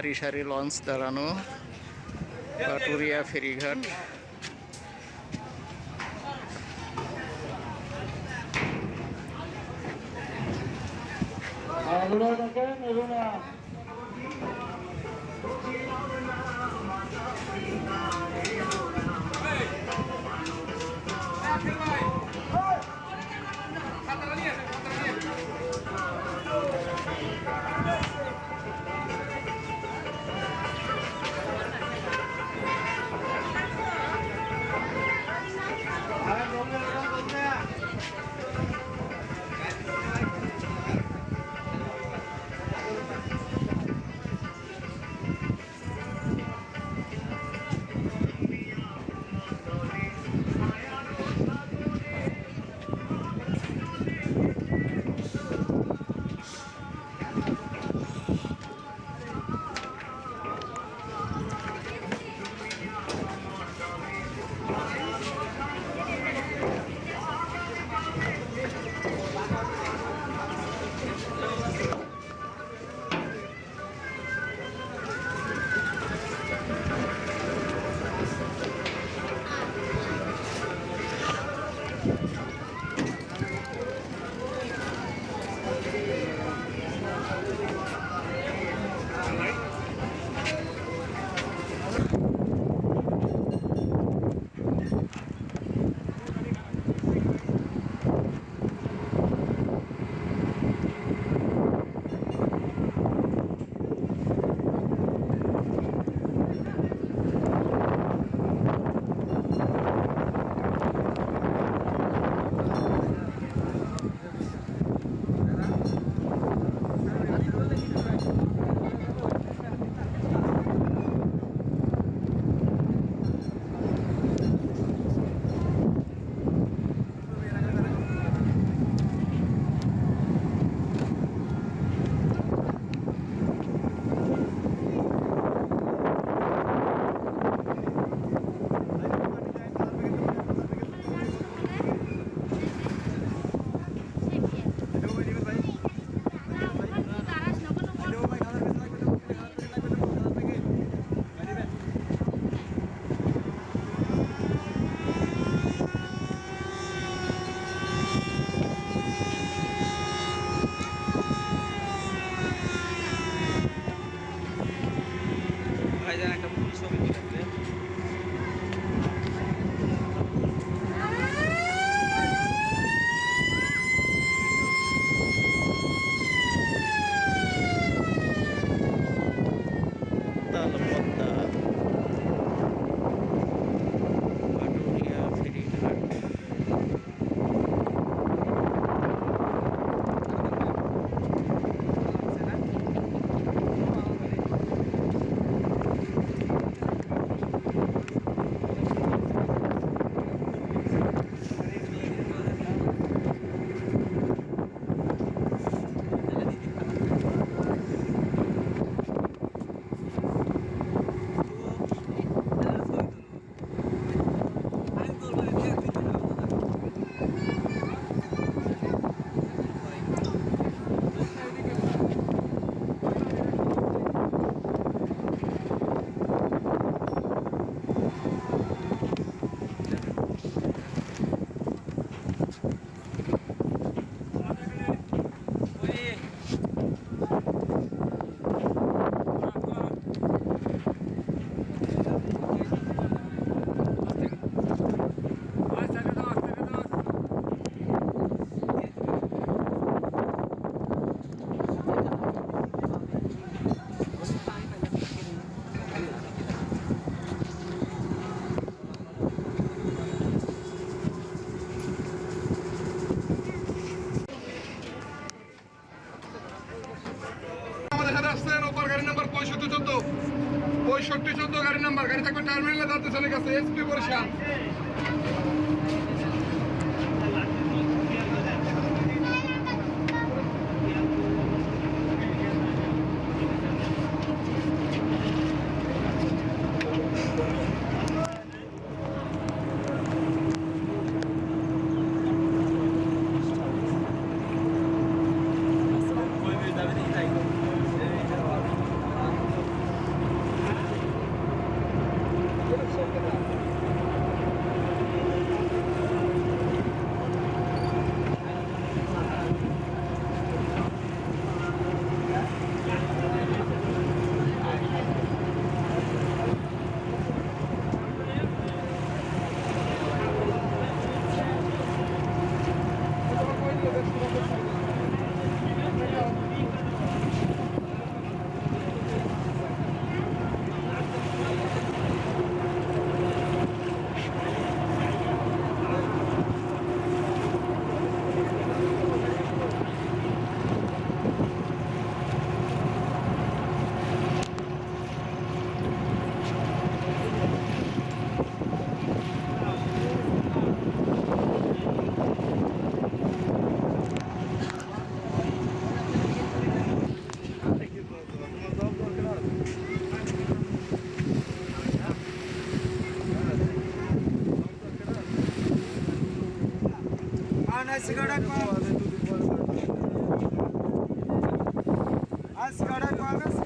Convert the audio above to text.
সারি সারি লঞ্চ দাঁড়ানো পাটুরিয়া ফেরিঘাট। नंबर गाडीचा कोण टर्मिनलला जातो सगळे कसं H P Varsha Barishal cigarette আর